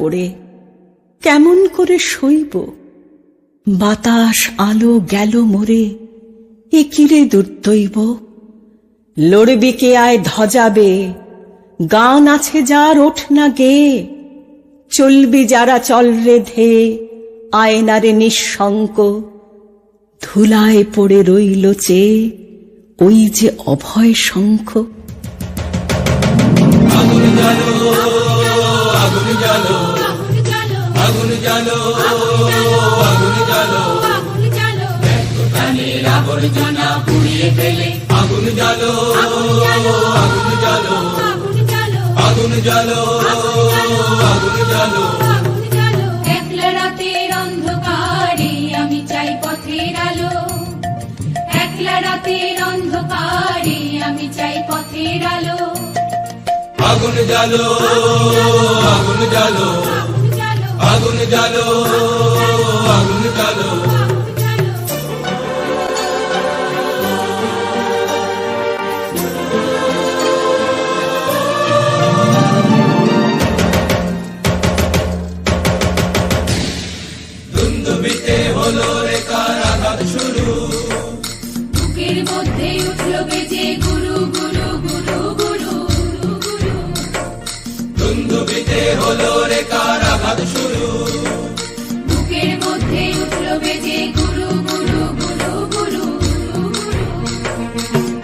পড়ে কেমন করে সইব বাতাস আলো গেল মোরে, এ কিরে দুর্দৈব? লড়বি কে আয় ধজাবে গান আছে যার ওঠ না গে। চলবি যারা চল রে ধে আয়নারে নিঃশঙ্ক ধুলায় পড়ে রইল চেয়ে ওই যে অভয় শঙ্খ। একলা রাতের অন্ধকারে আমি চাই পথের আলো। একলা রাতের অন্ধকারে আমি চাই পথের আলো। আগুন জ্বালো আগুন জ্বালো। আগুন জ্বালো আগুন জ্বালো।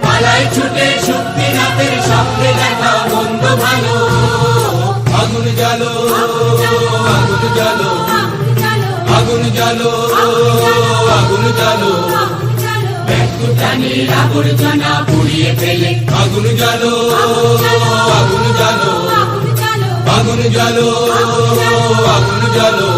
পালাই ছুটে সামনে ভালো। আগুন জ্বালো আগুন জ্বালো আগুন জ্বালো আগুন জ্বালো আগুন জ্বালো।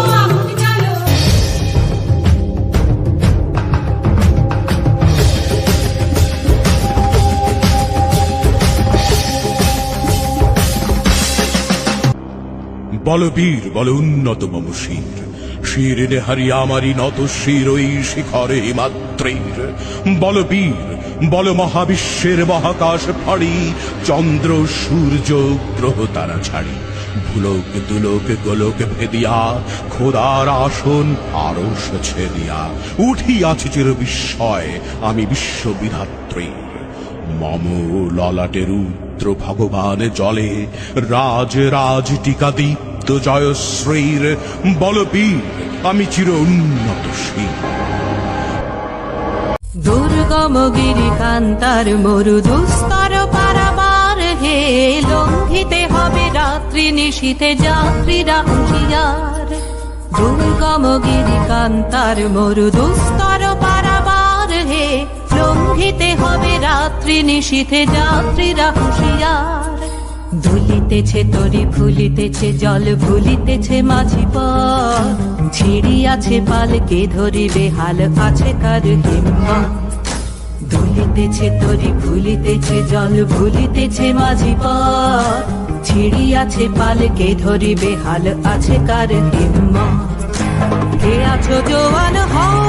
বলবীর বল উন্নত মম শির শিরে হারিয়া আমারি নত শির, ওই শিখরে হিমাত্রীর বলবীর বল মহাবিশ্বের মহাকাশ ফাড়ি। চন্দ্র, সূর্য, গ্রহ তারা ছাড়ি। ভুলোক, দুলোক, গোলোক ভেদিয়া, খোদার আসন আরস ছেদিয়া। উঠিয়াছে চির বিস্ময় আমি বিশ্ববিধাত্রীর মম ললাটে রুদ্র ভগবান জলে, রাজ রাজ টিকা দীপ্ত জয়শ্রীর বলবীর, আমি চির উন্নত শির। দুর্গম গিরি কান্তার মরু দুস্তর পারাবার হে, লঙ্ঘিতে হবে রাত্রি নিশীতে যাত্রীরা দুর্গম গিরি কান্তার মরু দুস্তর রাত্রি নিশীথে যাত্রীরা হুঁশিয়ার। তরি জল ভুলিতেছে মাঝি পথ। ছিড়িয়াছে পালকে ধরিবে, হাল আছে কার তরি, ফুলিতেছে জল ভুলিতেছে মাঝি পথ। ছিড়িয়াছে পালকে ধরিবে, হাল আছে কার হিম্মত। কে আছো জোয়ান হও?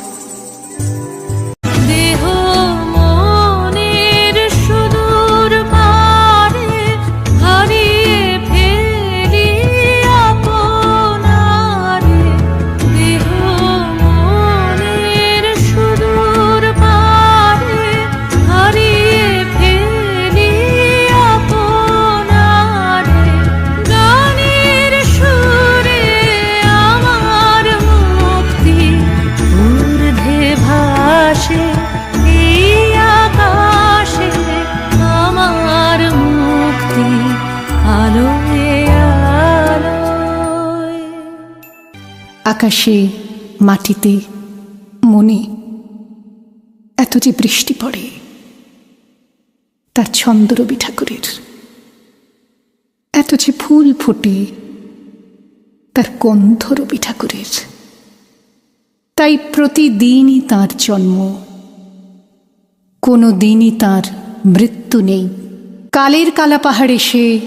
আকাশে, মাটিতে, মনে এত যে বৃষ্টি পড়ে তার ছন্দ রবি ঠাকুরের। এত যে ফুল ফুটে, তার গন্ধ রবি ঠাকুরের। তাই প্রতিদিনই তার জন্ম। কোনো দিনই তার মৃত্যু নেই। কালের কালা পাহাড় এসে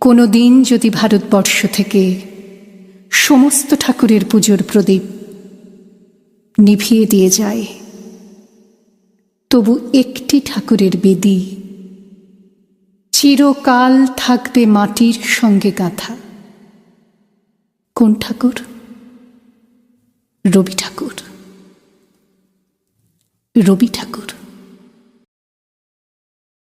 কোনো দিন যদি ভারতবর্ষ থেকে সমস্ত ঠাকুরের পুজোর প্রদীপ নিভিয়ে দিয়ে যায়। তবু একটি ঠাকুরের বেদি চিরকাল থাকবে মাটির সঙ্গে গাঁথা। কোন ঠাকুর? রবি ঠাকুর। রবি ঠাকুর।